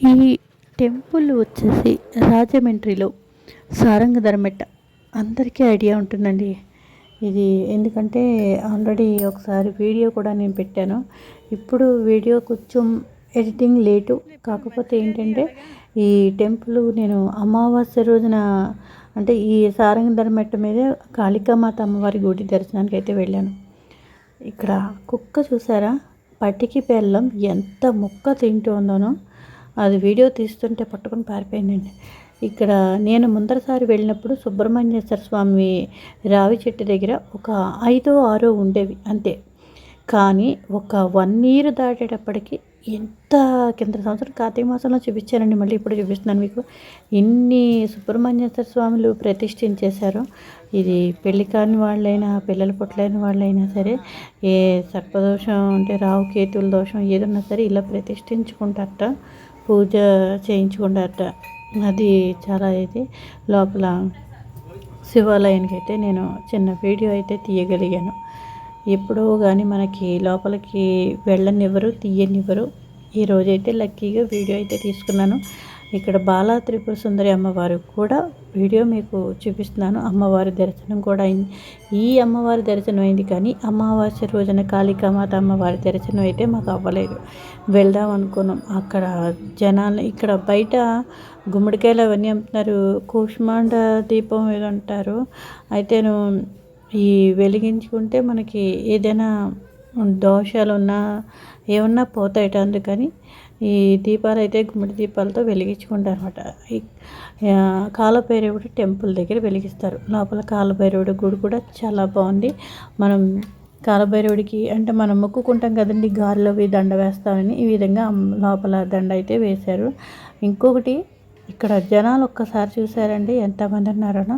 ఈ టెంపుల్ వచ్చేసి రాజమండ్రిలో సారంగధర్మెట్ట అందరికీ ఐడియా ఉంటుందండి. ఇది ఎందుకంటే ఆల్రెడీ ఒకసారి వీడియో కూడా నేను పెట్టాను. ఇప్పుడు వీడియో కొంచెం ఎడిటింగ్ లేటు. కాకపోతే ఏంటంటే ఈ టెంపుల్ నేను అమావాస్య రోజున అంటే ఈ సారంగధర్మెట్ట మీద కాళికామాత అమ్మవారి గుడి దర్శనానికి అయితే వెళ్ళాను. ఇక్కడ కుక్క చూసారా? పటికి బెల్లం ఎంత ముక్క తింటుందోనో అది వీడియో తీస్తుంటే పట్టుకొని పారిపోయిందండి. ఇక్కడ నేను ముందరసారి వెళ్ళినప్పుడు సుబ్రహ్మణ్యేశ్వర స్వామి రావి చెట్టు దగ్గర ఒక ఐదో ఆరో ఉండేవి అంతే. కానీ ఒక వన్ ఇయర్ దాటేటప్పటికి ఎంత కింద సంవత్సరం కార్తీక మాసంలో చూపించానండి మళ్ళీ ఇప్పుడు చూపిస్తున్నాను మీకు. ఇన్ని సుబ్రహ్మణ్యేశ్వర స్వాములు ప్రతిష్ఠించేశారు. ఇది పెళ్ళి కాని వాళ్ళైనా పిల్లలు పుట్టలేని వాళ్ళైనా సరే ఏ సర్పదోషం అంటే రావు కేతుల దోషం ఏదన్నా సరే ఇలా ప్రతిష్ఠించుకుంటారట పూజ చేయించుకుంటారట. అది చాలా ఇది. లోపల శివాలయానికి అయితే నేను చిన్న వీడియో అయితే తీయగలిగాను. ఎప్పుడో కానీ మనకి లోపలికి వెళ్ళనివ్వరు తీయనివ్వరు. ఈరోజైతే లక్కీగా వీడియో అయితే తీసుకున్నాను. ఇక్కడ బాలా త్రిపుర సుందరి అమ్మవారు కూడా వీడియో మీకు చూపిస్తున్నాను. అమ్మవారి దర్శనం కూడా అయింది. ఈ అమ్మవారి దర్శనం అయింది కానీ అమావాస్య రోజున కాళికామాత అమ్మవారి దర్శనం అయితే మాకు అవ్వలేదు. వెళ్దాం అనుకున్నాం. అక్కడ జనాలు ఇక్కడ బయట గుమ్మడికాయలు అవన్నీ అమ్ముతున్నారు. కూష్మాండ దీపం ఏదో అంటారు. అయితేను ఈ వెలిగించుకుంటే మనకి ఏదైనా దోషాలు ఉన్నా ఏమన్నా పోతాయట అందుకని ఈ దీపాలు అయితే గుమ్మడి దీపాలతో వెలిగించుకుంటారు అనమాట ఈ టెంపుల్ దగ్గర వెలిగిస్తారు. లోపల కాలభైరవుడి గుడి కూడా చాలా బాగుంది. మనం కాలభైరవుడికి అంటే మనం మొక్కుకుంటాం కదండి గాలిలోవి దండ వేస్తామని ఈ విధంగా లోపల దండ అయితే వేశారు. ఇంకొకటి ఇక్కడ జనాలు ఒక్కసారి చూసారండి ఎంతమంది ఉన్నారనో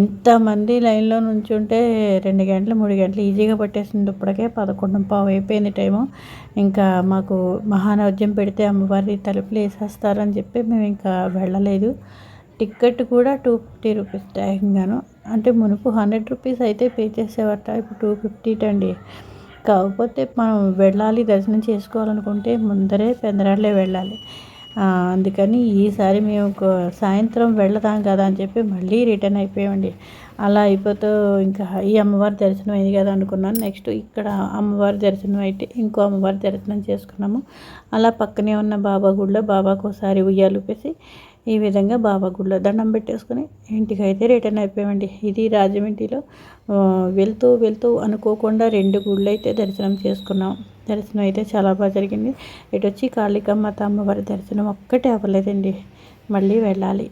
ఇంతమంది లైన్లో నుంచుంటే రెండు గంటలు మూడు గంటలు ఈజీగా పట్టేసింది ఇప్పటికే పదకొండు పావు అయిపోయింది టైము. ఇంకా మాకు మహానవద్యం పెడితే అమ్మవారి తలుపులు వేసేస్తారని చెప్పి మేము ఇంకా వెళ్ళలేదు. టికెట్ కూడా టూ ఫిఫ్టీ రూపీస్ ట్యాగింగ్గాను అంటే మునుపు హండ్రెడ్ రూపీస్ అయితే పే చేసేవాట ఇప్పుడు టూ ఫిఫ్టీ అండి కాకపోతే మనం వెళ్ళాలి దర్శనం చేసుకోవాలనుకుంటే ముందరే పెందరాళ్ళే వెళ్ళాలి. అందుకని ఈసారి మేము సాయంత్రం వెళ్దాం కదా అని చెప్పి మళ్ళీ రిటర్న్ అయిపోయామండి. అలా అయిపోతూ ఇంకా ఈ అమ్మవారి దర్శనం అయింది కదా అనుకున్నాను. నెక్స్ట్ ఇక్కడ అమ్మవారి దర్శనం అయితే ఇంకో అమ్మవారి దర్శనం చేసుకున్నాము. అలా పక్కనే ఉన్న బాబా గుడిలో బాబాకు ఒకసారి ఉయ్యాలుపేసి ఈ విధంగా బాబా గుడిలో దండం పెట్టేసుకుని ఇంటికి అయితే రిటర్న్ అయిపోయామండి. ఇది రాజమండ్రిలో వెళ్తూ వెళ్తూ అనుకోకుండా రెండు గుళ్ళు అయితే దర్శనం చేసుకున్నాం. దర్శనం అయితే చాలా బాగా జరిగింది. ఇటు వచ్చి కాళికమ్మ అమ్మవారి దర్శనం ఒక్కటే అవ్వలేదండి. మళ్ళీ వెళ్ళాలి.